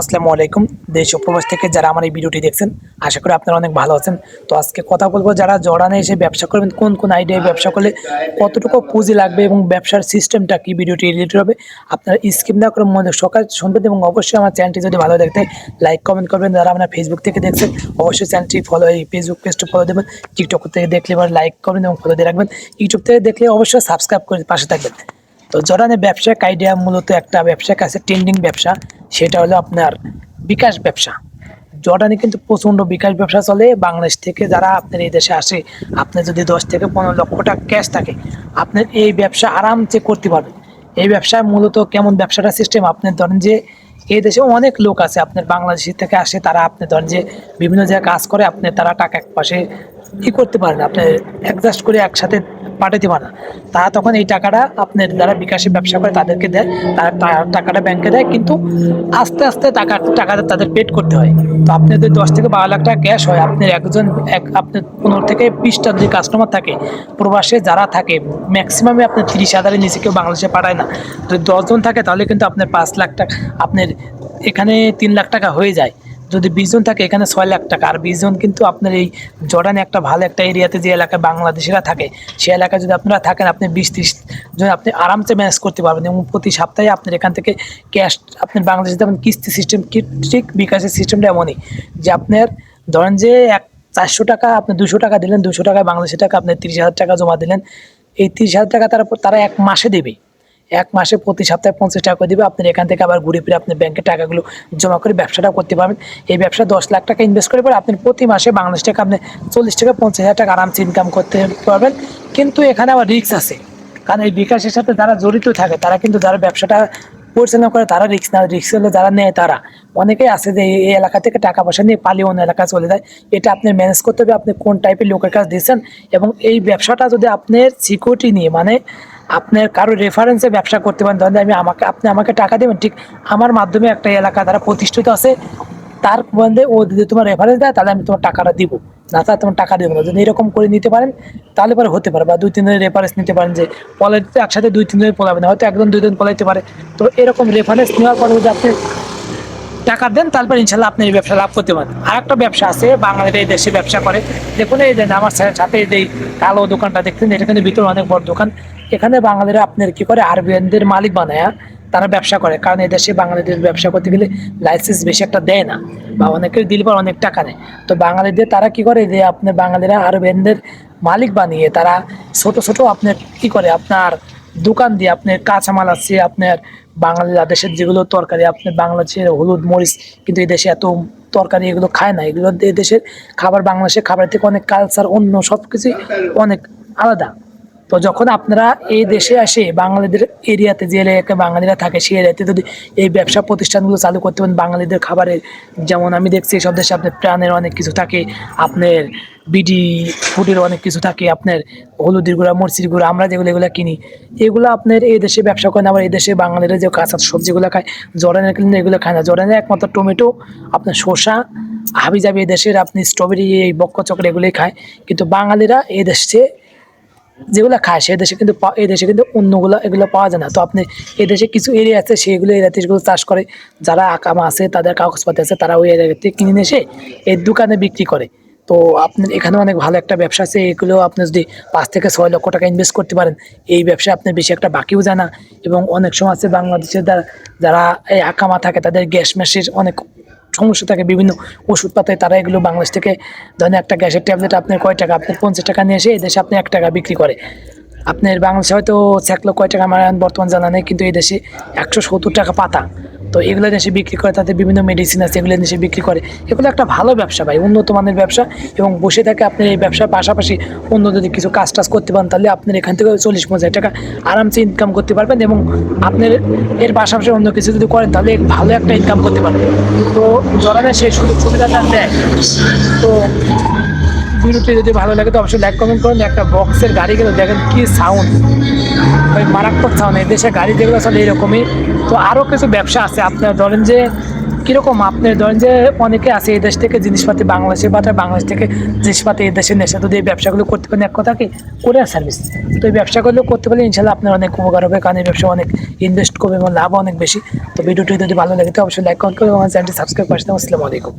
আসসালামু আলাইকুম। দেশ উপবাস থেকে যারা আমার এই ভিডিওটি দেখছেন, আশা করি আপনারা অনেক ভালো আছেন। তো আজকে কথা বলব যারা জড়ানে এসে ব্যবসা করবেন, কোন কোন আইডিয়ায় ব্যবসা করলে কতটুকু পুঁজি লাগবে এবং ব্যবসার সিস্টেমটা কি ভিডিওটি রিলেটেড হবে, আপনারা স্কিপ না করে মনে সকাল শুনবেন এবং অবশ্যই আমার চ্যানেলটি যদি ভালো দেখতে লাইক কমেন্ট করবেন। যারা আপনারা ফেসবুক থেকে দেখছেন, অবশ্যই চ্যানেলটি ফলো এই ফেসবুক পেজটি ফলো দেবেন। টিকটক থেকে দেখলে এবার লাইক করবেন এবং ফলো দিয়ে রাখবেন। ইউটিউব থেকে দেখলে অবশ্যই সাবস্ক্রাইব করে পাশে থাকবেন। তো জড়ানে ব্যবসায়িক আইডিয়া মূলত একটা ব্যবসায়িক আছে ট্রেন্ডিং ব্যবসা। সেটা হলো আপনার বিকাশ ব্যবসা। জর্ডানে কিন্তু প্রচণ্ড বিকাশ ব্যবসা চলে। বাংলাদেশ থেকে যারা আপনার এই দেশে আসে আপনার যদি দশ থেকে পনেরো লক্ষ টাকা ক্যাশ থাকে আপনার এই ব্যবসা আরামসে করতে পারবেন। এই ব্যবসা মূলত কেমন ব্যবসাটা সিস্টেম আপনি ধরেন যে এই দেশে অনেক লোক আছে, আপনার বাংলাদেশ থেকে আসে, তারা আপনি ধরেন যে বিভিন্ন জায়গায় কাজ করে, আপনি তারা টাকা এক পাশে ই করতে পারে না আপনি অ্যাডজাস্ট করে একসাথে পাঠাতে পারে না। তারা তখন এই টাকাটা আপনার যারা বিকাশে ব্যবসা করে তাদেরকে দেয়, তারা টাকাটা ব্যাংকে দেয়, কিন্তু আস্তে আস্তে টাকা টাকাটা তাদের পেড করতে হয়। তো আপনার যদি দশ থেকে বারো লাখ টাকা ক্যাশ হয়, আপনার একজন, এক, আপনার পনেরো থেকে বিশটা যদি কাস্টমার থাকে, প্রবাসে যারা থাকে ম্যাক্সিমামে আপনার তিরিশ হাজারের নিচে কেউ বাংলাদেশে পাঠায় না। যদি দশজন থাকে, তাহলে কিন্তু আপনার পাঁচ লাখ টাকা, আপনার এখানে তিন লাখ টাকা হয়ে যায়। যদি বিশজন থাকে, এখানে ছয় লাখ টাকা। আর বিশজন কিন্তু আপনার এই জর্ডানে একটা ভালো একটা এরিয়াতে যে এলাকায় বাংলাদেশিরা থাকে সেই এলাকায় যদি আপনারা থাকেন, আপনি বিশ ত্রিশ জন আপনি আরামসে ম্যানেজ করতে পারবেন। এবং প্রতি সপ্তাহে আপনার এখান থেকে ক্যাশ আপনার বাংলাদেশে যেমন কিস্তি সিস্টেম ঠিক বিকাশের সিস্টেমটা এমনই যে আপনার ধরেন যে এক চারশো টাকা আপনি দুশো টাকা দিলেন, দুশো টাকা বাংলাদেশি টাকা আপনি তিরিশ হাজার টাকা জমা দিলেন। এই তিরিশ হাজার টাকা তারা তারা এক মাসে দেবে। এক মাসে প্রতি সপ্তাহে পঞ্চাশ টাকা করে দিবে। আপনার এখান থেকে আবার ঘুরে ফিরে আপনি ব্যাংকে টাকাগুলো জমা করে ব্যবসাটা করতে পারবেন। এই ব্যবসা দশ লাখ টাকা ইনভেস্ট করে পরে আপনি প্রতি মাসে বাংলাদেশ টাকা আপনি চল্লিশ টাকা পঞ্চাশ হাজার টাকা আরামসে ইনকাম করতে পারবেন। কিন্তু এখানে আবার রিস্ক আছে। কারণ এই বিকাশের সাথে যারা জড়িত থাকে, তারা কিন্তু যারা ব্যবসাটা পরিচালনা করে, তারা রিক্স না রিস্ক হলে যারা নেয় তারা। অনেকেই আছে যে এই এলাকা থেকে টাকা পয়সা নিয়ে পালিয়ে অন্য এলাকায় চলে যায়। এটা আপনি ম্যানেজ করতে হবে। আপনি কোন টাইপের লোকের কাছে দিচ্ছেন? এবং এই ব্যবসাটা যদি আপনার সিকিউরিটি নিয়ে মানে আপনার কারও রেফারেন্সে ব্যবসা করতে পারেন, ধরেন আমি আমাকে, আপনি আমাকে টাকা দেবেন, ঠিক আমার মাধ্যমে একটা এলাকা দ্বারা প্রতিষ্ঠিত আছে, তার মধ্যে ও যদি তোমার রেফারেন্স দেয়, তাহলে আমি তোমার টাকাটা দিব। না, তাহলে তোমার টাকা দেবো না। যদি এরকম করে নিতে পারেন, তাহলে পরে হতে পারে বা দুই, তিন দিনের রেফারেন্স নিতে পারেন যে, পলাইতে একসাথে দুই, তিন দিনের পলাবে না হয়তো একজন দুই দিন পলাইতে পারে। তো এরকম রেফারেন্স নেওয়ার পরে যদি আপনি টাকা দেন, তারপর ইনশাল্লাহ আপনি এই ব্যবসা লাভ করতে পারেন। আর একটা ব্যবসা আছে বাঙালিরা এই দেশে ব্যবসা করে। দেখুন এই যে আমার সাথে এই যে কালো দোকানটা দেখছেন, এটা কিন্তু ভিতরে অনেক বড় দোকান। এখানে বাঙালিরা আপনার কি করে আরবিএনদের মালিক বানায় তারা ব্যবসা করে। কারণ এই দেশে বাঙালিদের ব্যবসা করতে গেলে লাইসেন্স বেশি একটা দেয় না, বা অনেকের দিলে পর অনেক টাকা নেয়। তো বাঙালিদের তারা কি করে যে আপনার বাঙালিরা আরবিএনদের মালিক বানিয়ে তারা ছোট ছোট আপনার কি করে, আপনার দোকান দিয়ে আপনার কাঁচামাল আছে, আপনার বাঙালি দেশের যেগুলো তরকারি, আপনি বাংলাদেশের হলুদ, মরিচ, কিন্তু এই দেশে এত তরকারি এগুলো খায় না। এগুলো দেশের খাবার বাংলাদেশের খাবার থেকে অনেক কালচার অন্য সব কিছুই অনেক আলাদা। তো যখন আপনারা এই দেশে আসে বাঙালিদের এরিয়াতে যে এলাকায় বাঙালিরা থাকে সেই এরিয়াতে যদি এই ব্যবসা প্রতিষ্ঠানগুলো চালু করতে পারেন, বাঙালিদের খাবারের, যেমন আমি দেখছি সব দেশে আপনার প্রাণের অনেক কিছু থাকে, আপনার বিডি ফুডের অনেক কিছু থাকে, আপনার হলুদের গুঁড়া, মরচির গুঁড়া, আমরা যেগুলো এগুলো কিনি, এগুলো আপনার এই দেশে ব্যবসা করেন, আবার এই দেশে বাঙালিরা যে কাঁচা সবজিগুলো খায়, জর্ডানের কিন্তু এগুলো খায় না। জর্ডানের একমাত্র টমেটো, আপনার শসা হাবি যাবি এই দেশের আপনি স্ট্রবেরি এই বক্ক এগুলোই খায়, কিন্তু বাঙালিরা এই দেশে যেগুলো খায়, সে দেশে কিন্তু এই দেশে কিন্তু অন্যগুলো এগুলো পাওয়া যায় না। তো আপনি এই দেশে কিছু এরিয়া আছে, সেগুলো এরিয়াতে যেগুলো চাষ করে। যারা আকামা আছে, তাদের কাগজপাতি আছে, তারা ওই এরিয়া থেকে কিনে এসে এই দোকানে বিক্রি করে। তো আপনার এখানে অনেক ভালো একটা ব্যবসা আছে, এগুলো আপনি যদি পাঁচ থেকে ছয় লক্ষ টাকা ইনভেস্ট করতে পারেন, এই ব্যবসায় আপনি বেশি একটা বাকিও যায় না। এবং অনেক সময় আছে বাংলাদেশের যারা যারা এই আকামা থাকে, তাদের গ্যাস ম্যাসের অনেক সমস্যা থাকে, বিভিন্ন ওষুধ পাতায় তারা এগুলো বাংলাদেশ থেকে ধরেন একটা গ্যাসের ট্যাবলেট আপনার কয় টাকা? আপনার পঞ্চাশ টাকা নিয়ে এসে এদেশে দেশে আপনি এক টাকা বিক্রি করে। আপনার বাংলাদেশে হয়তো ছ্যাকলো কয় টাকা আমার বর্তমান জানা নেই, কিন্তু এই দেশে একশো সত্তর টাকা পাতা। তো এগুলো দেশে বিক্রি করে তাতে বিভিন্ন মেডিসিন আছে, এগুলো দেশে বিক্রি করে। এগুলো একটা ভালো ব্যবসা ভাই, উন্নত মানের ব্যবসা এবং বসে থাকে আপনি এই ব্যবসার পাশাপাশি অন্য যদি কিছু কাজ টাজ করতে পারেন, তাহলে আপনার এখান থেকে চল্লিশ পঞ্চাশ টাকা আরামসে ইনকাম করতে পারবেন এবং আপনার এর পাশাপাশি অন্য কিছু যদি করেন, তাহলে ভালো একটা ইনকাম করতে পারবেন। তো জরানের সেই সুযোগ সুবিধাটা দেয়। তো ভিডিওটি যদি ভালো লাগে তো অবশ্যই লাইক কমেন্ট করুন। একটা বক্সের গাড়ি গেলে, দেখেন কি সাউন্ড ওই মারাত্মক সাউন্ড এই দেশে গাড়ি যেগুলো আসলে এরকমই। তো আরও কিছু ব্যবসা আছে। আপনার ধরেন যে, কীরকম আপনি ধরেন যে, অনেকে আছে এই দেশ থেকে জিনিসপাতি বাংলাদেশে পাঠায়, বাংলাদেশ থেকে জিনিসপাতি এই দেশে নেশা। যদি এই ব্যবসাগুলো করতে পারেন। এক কথা কি? কোরিয়ার সার্ভিস তো এই ব্যবসাগুলো করতে পারলে ইনশাল্লাহ আপনার অনেক উপকার হবে। কারণ এই ব্যবসা অনেক ইনভেস্ট করবে এবং লাভ অনেক বেশি। তো ভিডিওটি যদি ভালো লাগে তো অবশ্যই লাইক কমেন্ট করবে আমার চ্যানেলটি সাবস্ক্রাইব করতে আসসালামু আলাইকুম।